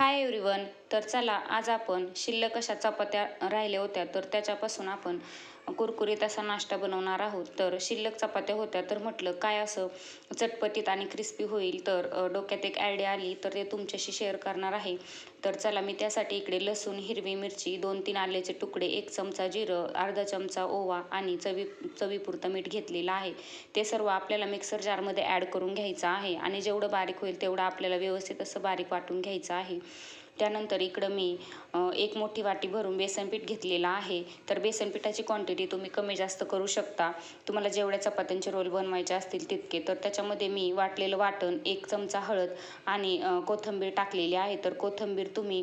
Hi everyone तर चला आज आपण शिल्लक अशा चपात्या राहिल्या होत्या तर त्याच्यापासून आपण कुरकुरीत असा नाश्ता बनवणार आहोत. तर शिल्लक चपात्या होत्या तर म्हटलं काय असं चटपटीत आणि क्रिस्पी होईल तर डोक्यात एक आयडिया आली तर ते तुमच्याशी शेअर करणार आहे. तर चला मी त्यासाठी इकडे लसूण हिरवी मिरची दोन तीन आल्याचे तुकडे एक चमचा जिरं अर्धा चमचा ओवा आणि चवी चवीपुरतं मीठ घेतलेलं आहे. ते सर्व आपल्याला मिक्सर जारमध्ये ॲड करून घ्यायचं आहे आणि जेवढं बारीक होईल तेवढं आपल्याला व्यवस्थित असं बारीक वाटून घ्यायचं आहे. त्यानंतर इकडं मी एक मोठी वाटी भरून बेसनपीठ घेतलेलं आहे. तर बेसनपीठाची क्वांटिटी तुम्ही कमी जास्त करू शकता. तुम्हाला जेवढ्या चपात्यांचे रोल बनवायचे असतील तितके. तर त्याच्यामध्ये मी वाटलेलं वाटण एक चमचा हळद आणि कोथंबीर कोथिंबीर टाकलेली आहे. तर कोथिंबीर तुम्ही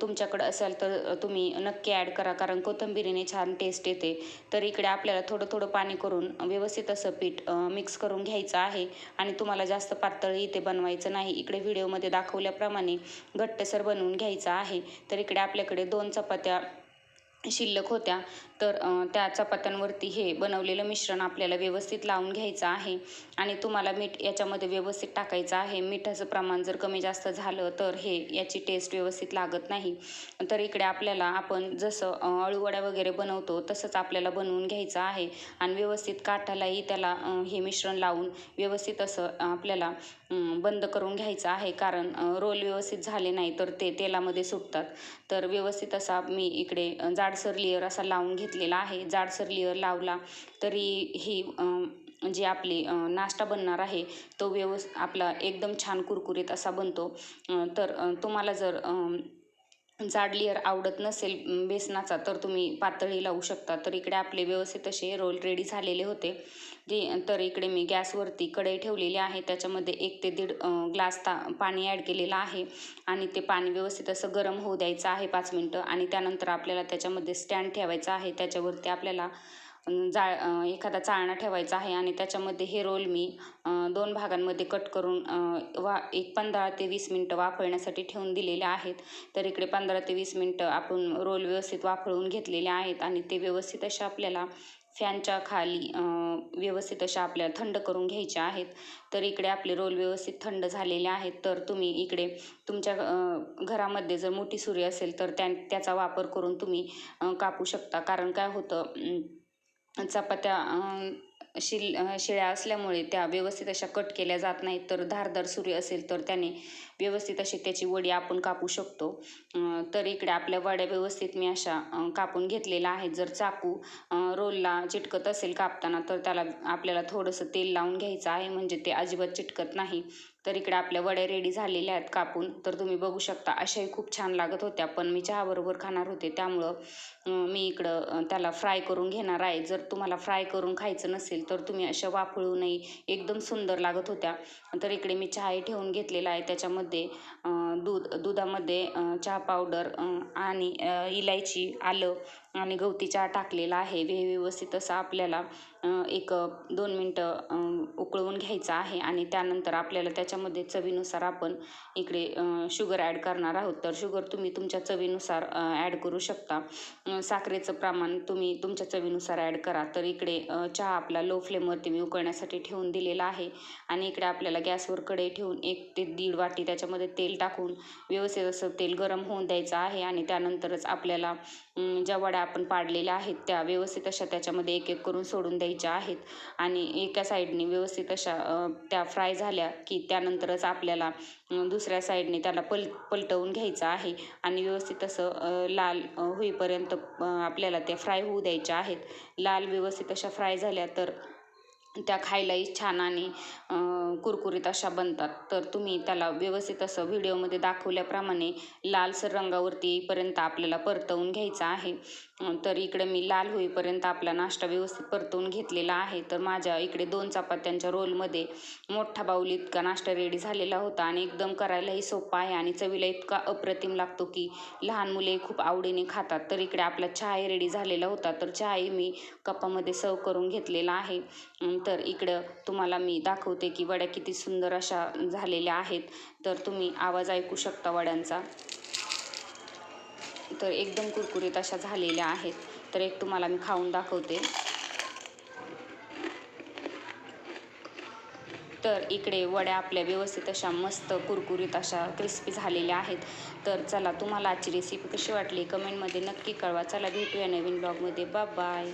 तुमच्याकडं असाल तर तुम्ही नक्की ॲड करा. कारण कोथिंबीरीने छान टेस्ट येते. तर इकडे आपल्याला थोडं थोडं पाणी करून व्यवस्थित असं पीठ मिक्स करून घ्यायचं आहे. आणि तुम्हाला जास्त पातळ इथे बनवायचं नाही. इकडे व्हिडिओमध्ये दाखवल्याप्रमाणे घट्टसर बनवून घ्यायचा आहे. तर इकडे आपल्याकडे दोन चपात्या शिल्लक होत्या. तर त्या चपात्यांवरती हे बनवलेलं मिश्रण आपल्याला व्यवस्थित लावून घ्यायचं आहे. आणि तुम्हाला मीठ याच्यामध्ये व्यवस्थित टाकायचं आहे. मिठाचं प्रमाण जर कमी जास्त झालं तर हे याची टेस्ट व्यवस्थित लागत नाही. तर इकडे आपल्याला आपण जसं अळूवड्या वगैरे बनवतो तसंच आपल्याला बनवून घ्यायचं आहे. आणि व्यवस्थित काठालाही त्याला हे मिश्रण लावून व्यवस्थित असं आपल्याला बंद करून घ्यायचं आहे. कारण रोल व्यवस्थित झाले नाही तर ते तेलामध्ये सुटतात. तर व्यवस्थित असा मी इकडे जाड जाडसर लेअर असा लावून घेतलेला आहे. जाडसर लेअर लावला तरी ही जे आपली नाश्ता बनणार आहे तो व्यवस् आपला एकदम छान कुरकुरीत असा बनतो. तर तुम्हाला जर जाड लेअर आवडत नसेल बेसनाचा तर तुम्ही पातळी लावू शकता. तर इकडे आपले व्यवस्थित असे रोल रेडी झालेले होते. जे तर इकडे मी गॅसवरती कढई ठेवलेली आहे. त्याच्यामध्ये एक ते दीड ग्लास ता पाणी ॲड केलेलं आहे. आणि ते पाणी व्यवस्थित असं गरम होऊ द्यायचं आहे पाच मिनटं. आणि त्यानंतर आपल्याला त्याच्यामध्ये स्टँड ठेवायचा आहे. त्याच्यावरती आपल्याला जाळ जा एखादा चाळणा ठेवायचा आहे आणि त्याच्यामध्ये हे रोल मी दोन भागांमध्ये कट करून वा एक पंधरा ते वीस मिनटं वाफळण्यासाठी ठेवून दिलेले आहेत. तर इकडे पंधरा ते वीस मिनटं आपण रोल व्यवस्थित वाफळून घेतलेले आहेत आणि ते व्यवस्थित अशा आपल्याला फॅनच्या खाली व्यवस्थित अशा आपल्याला थंड करून घ्यायचे आहेत. तर इकडे आपले रोल व्यवस्थित थंड झालेले आहेत. तर तुम्ही इकडे तुमच्या घरामध्ये जर मोठी सुरी असेल तर त्या त्याचा वापर करून तुम्ही कापू शकता. कारण काय होतं चपात्या शिल शिळ्या असल्यामुळे त्या व्यवस्थित अशा कट केल्या जात नाहीत. तर धारदार सुरी असेल तर त्याने व्यवस्थित अशी त्याची वडी आपण कापू शकतो. तर इकडे आपल्या वड्या व्यवस्थित मी अशा कापून घेतलेल्या आहेत. जर चाकू रोलला चिटकत असेल कापताना तर त्याला आपल्याला थोडंसं तेल लावून घ्यायचं आहे. म्हणजे ते अजिबात चिटकत नाही. तर इकडे आपल्या वड्या रेडी झालेल्या आहेत कापून. तर तुम्ही बघू शकता अशाही खूप छान लागत होत्या पण मी चहाबरोबर खाणार होते. त्यामुळं मी इकडं त्याला फ्राय करून घेणार आहे. जर तुम्हाला फ्राय करून खायचं नसेल तर तुम्ही अशा वाफळूनही एकदम सुंदर लागत होत्या. तर इकडे मी चहाही ठेवून घेतलेला आहे. त्याच्यामध्ये दूध दुधामध्ये चहा पावडर आणि इलायची आलं आणि गवती चहा टाकलेला आहे. वे व्यवस्थित असं आपल्याला एक दोन मिनटं उकळवून घ्यायचं आहे आणि त्यानंतर आपल्याला त्याच्यामध्ये चवीनुसार आपण इकडे शुगर ॲड करणार आहोत. तर शुगर तुम्ही तुमच्या चवीनुसार ॲड करू शकता. साखरेचं प्रमाण तुम्ही तुमच्या चवीनुसार ॲड करा. तर इकडे चहा आपला लो फ्लेमवरती मी उकळण्यासाठी ठेवून दिलेला आहे आणि इकडे आपल्याला गॅसवर कडे ठेवून एक ते दीड वाटी त्याच्यामध्ये तेल टाकून व्यवस्थित असं तेल गरम होऊन द्यायचं आहे आणि त्यानंतरच आपल्याला ज्या वड्या आपण पाडलेल्या आहेत त्या व्यवस्थित अशा त्याच्यामध्ये एक एक करून सोडून द्यायच्या आहेत. आणि एका साईडने व्यवस्थित अशा त्या फ्राय झाल्या की त्यानंतरच आपल्याला दुसऱ्या साईडने त्याला पल पलटवून घ्यायचं आहे. आणि व्यवस्थित असं लाल होईपर्यंत आपल्याला त्या फ्राय होऊ द्यायच्या आहेत. लाल व्यवस्थित अशा फ्राय झाल्या तर त्या खायलाही छान आणि कुरकुरीत अशा बनतात. तर तुम्ही त्याला व्यवस्थित असं व्हिडिओमध्ये दाखवल्याप्रमाणे लालसर रंगावरती येईपर्यंत आपल्याला परतवून घ्यायचं आहे. तर इकडे मी लाल होईपर्यंत आपला नाश्ता व्यवस्थित परतवून घेतलेला आहे. तर माझ्या इकडे दोन चपात्यांच्या रोलमध्ये मोठा बाऊल इतका नाश्ता रेडी झालेला होता आणि एकदम करायलाही सोपा आहे आणि चवीला इतका अप्रतिम लागतो की लहान मुले खूप आवडीने खातात. तर इकडे आपला चहाही रेडी झालेला होता. तर चहाही मी कपामध्ये सर्व करून घेतलेला आहे. तर इकडं तुम्हाला मी दाखवते की वड्या किती सुंदर अशा झालेल्या आहेत. तर तुम्ही आवाज ऐकू शकता वड्यांचा. तर एकदम कुरकुरीत अशा झालेल्या आहेत. तर एक तुम्हाला मी खाऊन दाखवते. तर इकडे वड्या आपल्या व्यवस्थित अशा मस्त कुरकुरीत अशा क्रिस्पी झालेल्या आहेत. तर चला तुम्हाला आजची रेसिपी कशी वाटली? कमेंटमध्ये नक्की कळवा. चला भेटूया नवीन ब्लॉगमध्ये बा बाय